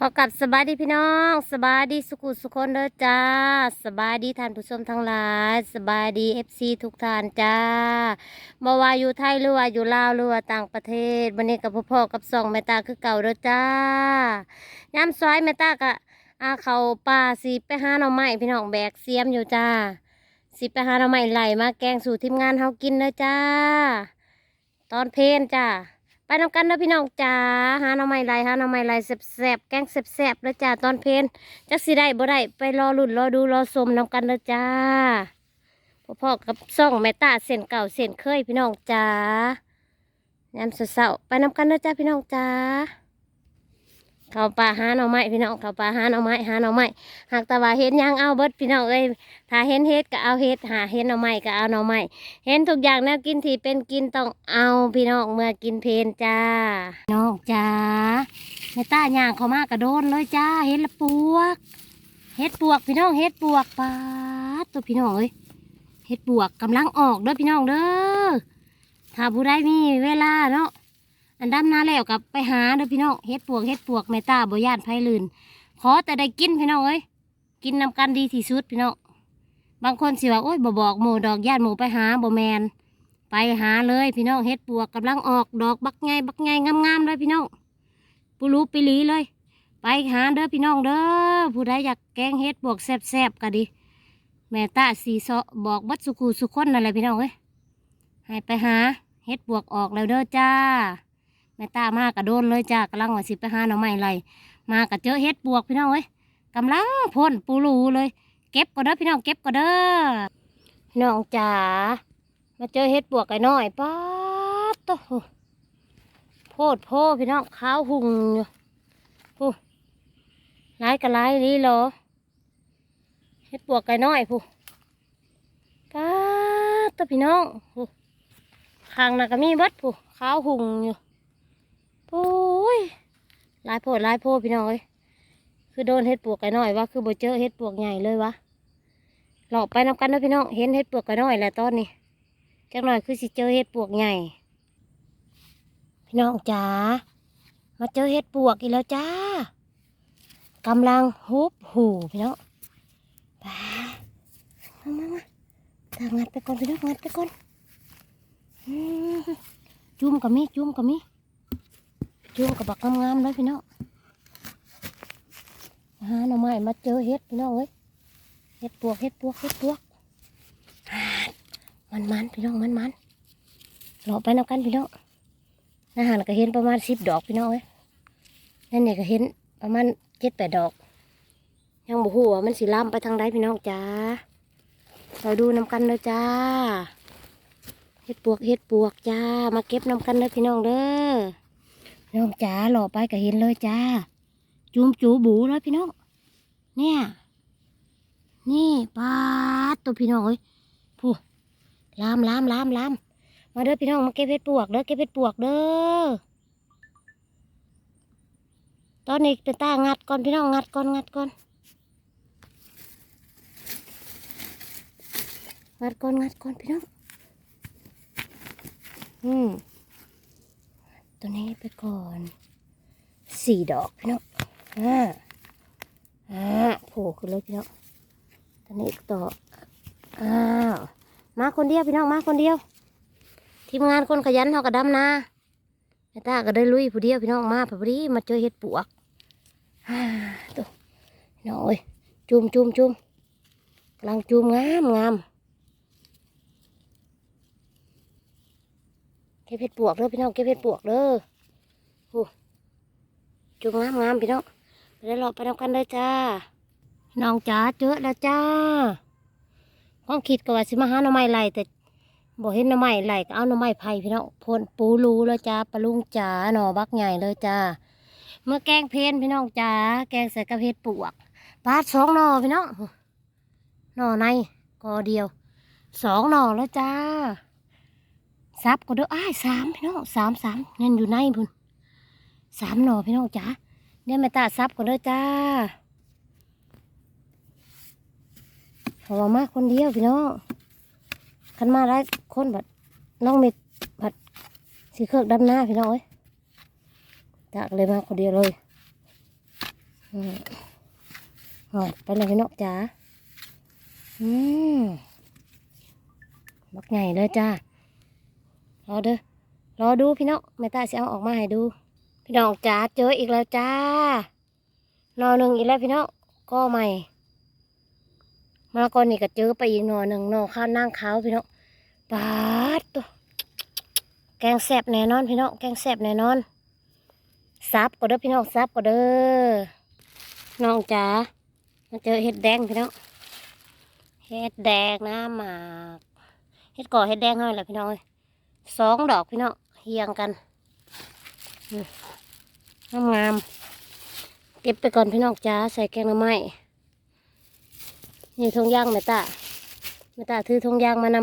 ขอกลับสบายดีพี่น้องสบายดีสุขุสุคนเด้อจ้าสบายดีท่านผู้ชมทั้งหลายสบายดีเอฟซีทุกท่านจ้าบ่ว่าอยู่ไทยหรือว่าอยู่ลาวหรือว่าต่างประเทศวันนี้กับพ่อๆกับสองแม่ตาคือเก่าเด้อจ้ายามซอยแม่ตากะอาเขาป่าสิไปหาหน่อไม้พี่น้องแบกเสียมอยู่จ้าสิไปหาหน่อไม้ไหลมาแกงสู่ทีมงานเฮากินเด้อจ้า ตอนเพลนจ้า ไปนำกันเด้อพี่น้องจ้าหาหน่อไม้ลายหาหน่อไม้ลายแสบๆแกงแสบๆแล้วจ้าตอนเพลนจักสิได้บ่ได้ไปรอลุ่นรอดูรอชมนำกันเด้อจ้าพ่อๆกับซ่องแม่ตาเส้นเก่าเส้นเคยพี่น้องจ้ายามเสาร์ๆไปนำกันเด้อจ้าพี่น้องจ้า เขาป่าหาหน่อไม้พี่น้องเขาป่าหาหน่อไม้หาหน่อไม้หากต่ว่าเห็นยังเอาเบิดพี่น้องเอ้ยถ้าเห็นเฮ็ดก็เอาเฮ็ดหาเห็นหน่อไม้ก็เอาหน่อไม้เห็นทุกอย่างแนวกินที่เป็นกินต้องเอาพี่น้องเมื่อกินเพนจ้าน้องจ้าแม่ต้าย่างเขามากระโดนเลยจ้าเห็ดละปวกเห็ดปวกพี่น้องเห็ดปวกปาดตัวพี่น้องเอ้ยเห็ดปวกกำลังออกเด้อพี่น้องเด้อถ้าผู้ใดมีเวลาเนาะ อันดำนาแล้วกับไปหาเด้อพี่น้องเห็ดปวกเห็ดปวกแม่ตาบ่ย่านไผลื่นขอแต่ได้กินพี่น้องเอ้ยกินนำกันดีที่สุดพี่น้องบางคนสิว่าโอ้ยบ่บอกหมูดอกญาติหมูไปหาบ่แมนไปหาเลยพี่น้องเฮ็ดปวกกำลังออกดอกบักไงบักไงงามๆเลยพี่น้องปูรูปีหลีเลย ไปหาเด้อพี่น้องเด้อผู้ใดอยากแกงเฮ็ดปวกแซ่บๆก็ดีแม่ตาสีเสาะบอกบัดสุขูสุขคนนั่นแหละพี่น้องเอ้ยให้ไปหาเฮ็ดปวกออกแล้วเด้อจ้า แม่ตามากระโดนเลยจ้ากำลังว่าสิไปหาหน่อไม้ไรมากระเจอเฮ็ดปวกพี่น้องเอ้ยกำลังพ่นปูรูเลย เก็บก็เด้อพี่น้องเก็บก็เด้อน้องจ๋ามาเจอเห็ดปวกไอ้น้อยป๊าดโตโพดโพพี่น้องข้าวหุงอยู่ผู้ร้ายกับร้ายนี่เหรอเห็ดปวกไอ้น้อยผู้ป๊าโตพี่น้องผู้คางน่ะก็มีเบัดผู้ข้าวหุงอยู่ โอ้ยลายโพดลายโพพี่น้อยคือโดนเห็ดปวกไก่น้อยว่าคือโบเจอเห็ดปวกใหญ่เลยวะหลอกไปนำกันนะพี่น้องเห็นเห็ดปวกไก่น้อยแหละตอนนี้จักหน่อยคือสิเจอเห็ดปวกใหญ่ พี่น้องจ๋ามาเจอเห็ดปวกอีกแล้วจ้ากำลังฮุบหูพี่น้องไปมามามาทางงัดไปก่อนพี่น้องงัดไปก่อนจุ่มกับมีจุ่มกับมี จุ่มกับบักงามๆเลยพี่น้องหาหน่อไม้มาเจอเห็ดพี่น้องเอ้ยเห็ดปวกเห็ดปวกเห็ดปวกมันมันพี่น้องมันมันหลอกไปนำกันพี่น้องอาหารก็เห็นประมาณสิบดอกพี่น้องเอ้ยนั่นเนี่ยก็เห็นประมาณเจ็ดแปดดอก ยังบ่ฮู้ว่ามันสิลามไปทางใดพี่น้องจ้าเราดูนำกันเลยจ้าเห็ดปวกเห็ดปวกจ้า มาเก็บนำกันเลยพี่น้องเด้อ น้องจ้าหล่อไปก็เห็นเลยจ้าจุ่มจูบูเลยพี่น้องเนี่ย นี่ปลาตัวพี่น้องเอ้ยผู้ลามลามลามลามมาเด้อพี่น้องมาเก็บเห็ดปวกเด้อเก็บเห็ดปวกเด้อตอนนี้เป็นตางัดก่อนพี่น้องงัดก่อนงัดก่อนงัดก่อนงัดก่อนพี่น้องอืม ตัวนี้ไปก่อนสี่ดอกพี่น้องอ่าอ่าโผล่ขึ้นเลยพี่น้องตอนนี้อีกต่ออ้าวมาคนเดียวพี่น้องมาคนเดียว ทีมงานคนขยันเขากระดำนาแม่ตาก็ได้ลุยผู้เดียวพี่น้องมาพอดีมาเจอเห็ดปวกอ่าตัวน้อยจุ่มจุ่มจุ่มกำลังจุ่มงามงาม เก็บเห็ดปวกเด้อพี่น้องเก็บเห็ดปวกเด้อจุงงามงามพี่น้องไปได้หลอกไปนำกันเลยจ้าน้องจ๋าเจอแล้วจ้าความคิดก็ว่าสิมาหาหน่อไม้ไหลแต่บ่เห็นหน่อไม้ไหลก็เอาหน่อไม้ไผ่พี่น้องพ่นปูรูแล้วจ้าปลาลุงจ๋าหน่อบักใหญ่เลยจ้าเมื่อแกงเพนพี่น้องจ๋าแกงใส่กระเพดปวกปาดสองหน่อพี่น้องหน่อในกอเดียวสองหน่อแล้วจ้า ซับก็เด้ออ้ายสามพี่น้องสามสามเงินอยู่ในพุ่นสามหน่อพี่น้องจ๋าเนี่ยแม่ตาซับก่อนเด้อจ้าเพราะว่ามาคนเดียวพี่น้องคันมาได้คนบัดน้องเม็ดบัดสีเครืองดำหน้าพี่น้องเอ้ยจากเลยมาคนเดียวเลยอืมหอดไปเลยพี่นกจ๋าอืมบักใหญ่เลยจ้า รอเด้อรอดูพี่นกแม่ตาจะเอาออกมาให้ดู พี่น้องจ๋าเจออีกแล้วจ้านอหนึ่งอีกแล้วพี่น้องก็ใหม่มาก่อนนี่ก็เจอไปอีกหนอหนึ่งหนอข้าวนั่งขาวพี่น้องปาดตัวแกงแซบแน่นอนพี่น้องแกงแซบแน่นอนซับก็เด้อพี่น้องซับก็เด้อน้องจ๋ามาเจอเห็ดแดงพี่น้องเห็ดแดงนะหมากเห็ดก่อเห็ดแดงให้แหละพี่น้องเอ้ สองดอกพี่น้องเฮียงกันงามงามเก็บไปก่อนพี่น้องจ๋าใส่แกงหน่อไม้นี่ทงย่างแม่ตาแม่ตาถือทงย่างมาน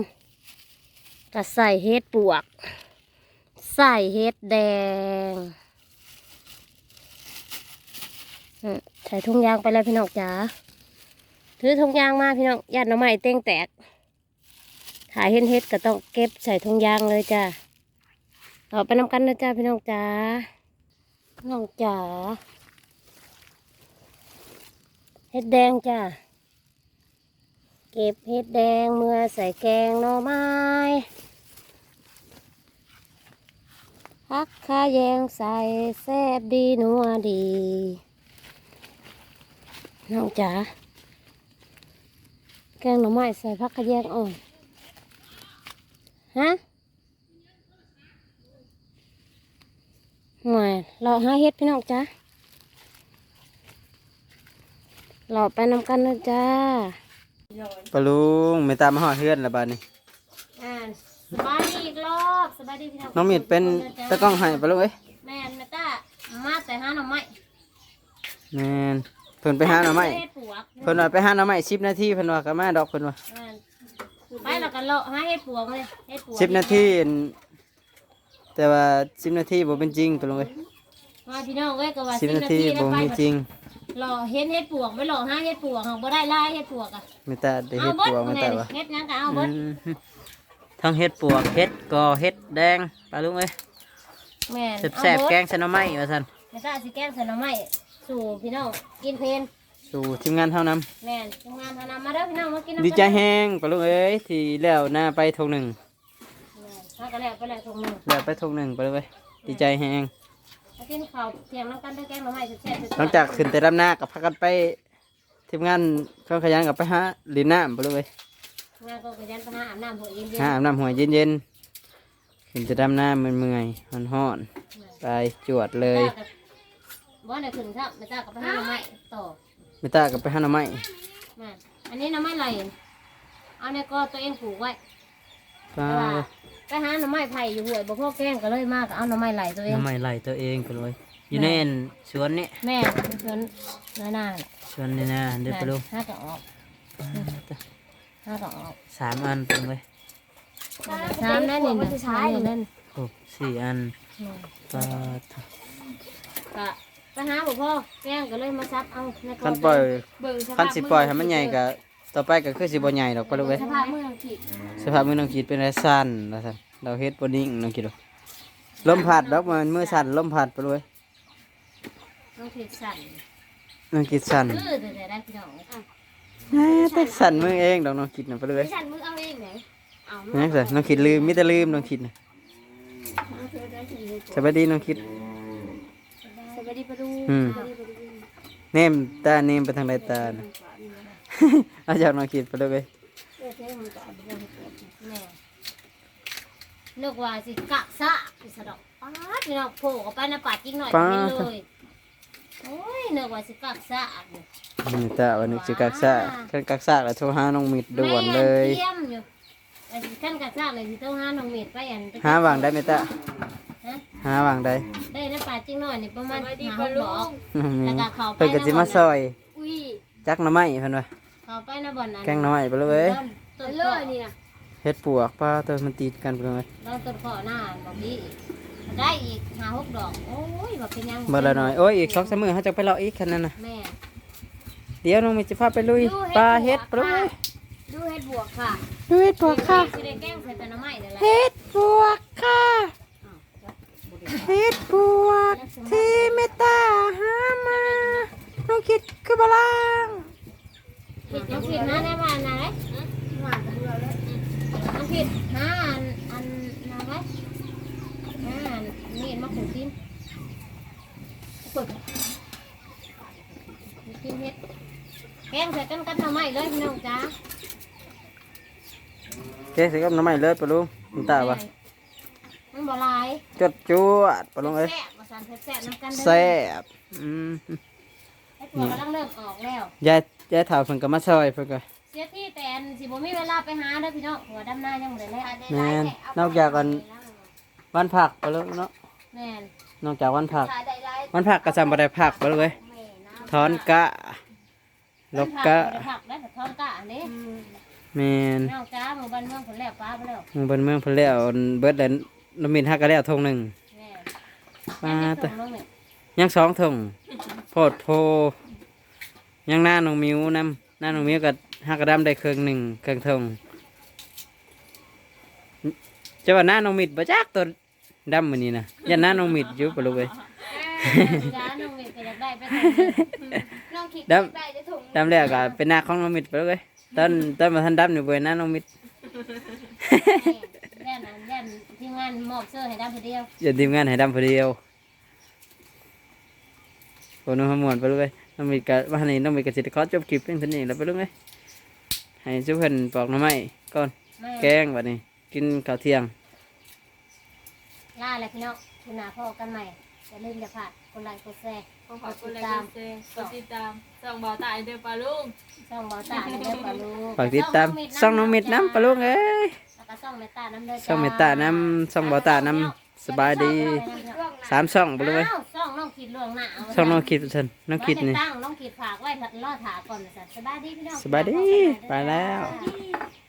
ำก็ใส่เฮ็ดปวก ใส่เฮ็ดแดงใส่ทงยางไปแล้วพี่น้องจ๋าถือทงยางมาพี่น้องยัดหน้ำไม้เต้งแตก ถ่ายเห็นเฮ็ดก็ต้องเก็บใส่ทงยางเลยจ้าเอาไปนำกันนะจ้าพี่น้องจ๋าน้องจ๋าเฮ็ดแดงจ้าเก็บเห็ดแดงเมื่อใส่แกงหน่อไม้พักข้าแยงใส่แซ่บดีนัวดี น้องจ๋าแกงหน่อไม้ใส่พักข้าแยงอ่อน ฮะหน่อยเราหาเห็ดพี่น้องจ๋าเราไปนำกันนะจ้าปะลุงไม่ตามมาหอดเฮือนละบาดนี้อ่าสบายดีอีกรอบสบายดีพี่น้องน้องมีดเป็นตะกล้องให้ปะลุงเอ้ยแม่นแม่ต้ามาแต่หาหน่อไม้แม่นเพิ่นไปหาหน่อไม้เฮ็ดปวกเพิ่นว่าไปหาหน่อไม้10นาทีเพิ่นว่าก็มาดอกเพิ่นว่าอ่า ไปแล้วกันเลาะหาเฮ็ดปวกเลยเฮ็ดปวก10นาทีอั่นแต่ว่า10นาทีบ่เป็นจริงปะลุงเอ้ยมาพี่น้องเอ้ยก็ว่า10นาทีแล้วบ่ไปมีจริงหล่อเฮ็ดเฮ็ดปวกไปหล่อหาเฮ็ดปวกเฮาบ่ได้ลายเฮ็ดปวกอะไม่ตาได้เอาเฮ็ดเบิดปวกไม่แม่ตานี่ว่าเฮ็ดหยังก็เอาเบิดอืมทั้งเฮ็ดปวกเฮ็ดกอเฮ็ดแดงปะลุงเอ้ยแม่นแซ่บเอาๆเบิดแกงใส่หน่อไม้ว่าซั่น แม่ต้าสิแกงใส่หน่อไม้สู่พี่น้องกินเพลน สู่ทีมงานเฮานำแม่นทำงานทำนำมาเด้อพี่น้องมากินน้ำดีใจแฮงปะลุงเอ้ยที่แล้วหน้าไปทงหนึ่งแม่นถ้าก็แล้วไปแล้วตรงมือแล้วไปทงหนึ่งปะลุงเอ้ยดีใจแฮงมากินข้าวเที่ยงน้ำกันเด้อแกงหน่อไม้แซ่บๆหลังจากขึ้นแต่ลำหน้ากับพักกันไปทีมงานเครื่องขยันกับไปหาลินน้ำไปเลยงานก็ขยันไปหาอาบน้ำหัวเย็นหาอาบน้ำหัวเย็นๆขึ้นแต่ลำหน้ามันเมื่อยมันห้อนๆไปจวดเลย บ่ได้ขึ้นครับมาจ้ากับไปหาหน่อไม้ต่อ ไม่ตากับไปหาหน่อไม้มาอันนี้หน่อไม้ไหลเอาในก็ตัวเองปลูกไว้ปลาแต่ว่าไปหาหน่อไม้ไผ่อยู่ห้วยบ่พอแกงก็เลยมากเอาหน่อไม้ไหลตัวเอหงน่อไม้ไหลตัวเองไปเลยอยู่ในสวนนี่แม่เพิ่นน้าหน้าสวนนี่นะเดี๋ยวไปดูห้าก็ออกห้าก็ออกสามอันไปเลยสามนั่นนี่นะสามนี่นั่นโอ้สี่อันปลาก็ ไปหาบ่พอแกงก็เลยมาซับเอาในก็คันปล่อยเบิ่งสภาพคันสิปล่อยให้มันใหญ่ก็ต่อไปก็คือสิบ่ใหญ่ดอกไปเลยสภาพเมืองที่สภาพมือน้องขีดเป็นไรสั้นนะท่านเราเฮ็ดบนิ่งน้องขีดหรอกลมพัดดอกมันมือสั่นลมพัดไปเลยต้องผิดสั่นน้องขีดสั่นคือแต่ได้พี่น้องอะแหม่แต่สั่นมือเองดอกน้องขีดน่ะไปเลยสั่นมือเอาเองไหนเอานี่สิน้องขีดลืมมิแต่ลืมน้องขีดน่ะสบายดีน้องขีดสวัส ดีปะดูอืม เนมตาเนมไปทางใดตาน่ะเอาจากน้องขีดไปเลยแม่นึกว่าสิกะซะสิสะดอกป๊าดพี่น้องโผล่เข้าไปในป่าจริงหน่อยกินเลยโอ้ยนึกว่าสิกะซะนี่ตาวันนี้จะกักซากคันกักซากแล้วโทรหาน้องมิดด่วนเลยเยี่ยมอยู่ไอ้ขั้นกะซะเลยสิต้องหาน้องเมีดไปอันหาหวังได้ไหมตาฮะ หาหวังได้ได้ในป่าจริงหน่อยนี่ประมาณหาหกดอกน้องมิแล้วดก็เข้าไป เพิ่นก็สิมาซอยอุ้ยจักหน่อไม้เพิ่นว่าเข้าไปในบ่อนนั้นแกงหน่อไม้ไปเลยต้นเลยนี่นะเฮ็ดปวกป้าตัวมันติดกันไปเลยเราต้นข้อหน้าบอกดีได้อีกหาหกดอก โอ้ยบอกเป็นยังเมื่อละหน่อยโอ้ยอีกสองสามมือเขาจะไปเลาะอีกคันนั้นนะแม่ เดี๋ยวน้องมีจะพาไปลุยปลาเฮ็ดปลุยดูเฮ็ดบวกค่ะดูเฮ็ดปวกค่ะสิได้แกล้งใส่แต่น้ำไม้เลยแหละเฮ็ดปวกค่ะ เฮ็ดปวกที่เมตตาหามาน้น้องคิดคือบาลังผิดยังผิดนะได้มาไหนอันผิดห้าอันอันนะไว้ห้าอันนี่มาขู่กินกดกินเห็ดแกงใส่กันกันทำไมเลยพี่น้องจ้าเจ๊สิกับน้ำใหม่เลยปะลุงมันตาปะ มันบ่ลายจดจวดปะลุงเอ้ยแซ่บมาสั่นแซ่บๆน้ำกันเด้อแซ่บอืมไอ้ตัวกำลังเริ่มออกแล้วยายยายถามเพิ่นก็มาซอยเพิ่นก็เสียที่แต่อันสิบ่มีเวลาไปหาเด้อพี่น้องหัวดำหน้ายังบ่ได้แล้วแม่นนอกจากกันวันผักปะลุงเนาะแม่นนอกจากวันผัก วันผักก็จำบ่ได้ผักปะลุงเอ้ยถอนกะลกกะมันผักได้แต่ทอนกะอันนี้แม่นน้องจ้าหมู่บ้านเมืองผลแล้วป้าไปแล้วหมู่บ้านเมืองเพิ่นแล้วเบิดแล้ว น้ำมินฮักก็แล้วทงหนึงแม่มาแต่แต่น้องเนี่ยยังสองทงโพดโพ ยังหน้าน้องมิวนํหน้าน้องมิวก็ฮักกระดำได้เครื่องหนึ่งเครื่องทงจะว่าหน้าน้องมิดบ่จักตัวดำมื้อนี้นะยันหน้าน้องมิดอยู่ปะลุงเอ้ยจ้าน้องเวทก็อยากได้ไปทน้องคิดดได้จะถุงำดำแล้วก็เป็นหน้าของน้องมิดไปเลยตอนตอนมาทันดำอยู่เบยหน้าน้องมิดำแย่นอันแย่นทีมงานมอบเสื้อให้ดำคนเดียวอย่าทีมงานให้ดำพอเดียวโอ้น้องขมวนไปเลยน้องมิดกับวันนี้น้องมิดกับสิทธิ์ขอจบคลิปเพียงเท่านี้แล้วไปเลยให้ชุบเพิ่นปอกหน้ำไม้ก่อนแม่แกงวันนี้ กินข้าวเที่ยงล่าเลยพี่น้องคุณนาพ่อกันใหม่อย่าลืมอย่าพลาดกดไลค์กดแชร์ขอขอบคุณเลยกดแชร์กดติดตามส่องบ่าวตายเด้อปลาลุงช่องบอตาเด้อปลาลูกฝากติดตามช่องน้องมิดน้ำปลาลุงเอ้ย แล้วก็ช่องเมตตาน้ำเด้อจ้าช่องเมตตาน้ำช่องบ่าวตาน้ำสบายดีสามช่องไปเลยอ้าวช่องน้องขีดล่วงหน้าเาไว้ช่องน้องคิดฉันน้องคิดนี่ตั้งน้องขีดฝากไว้ล่อถาก่อนนะจ๊ะสบายดีพี่น้อง สบายดีไปแล้วจ้า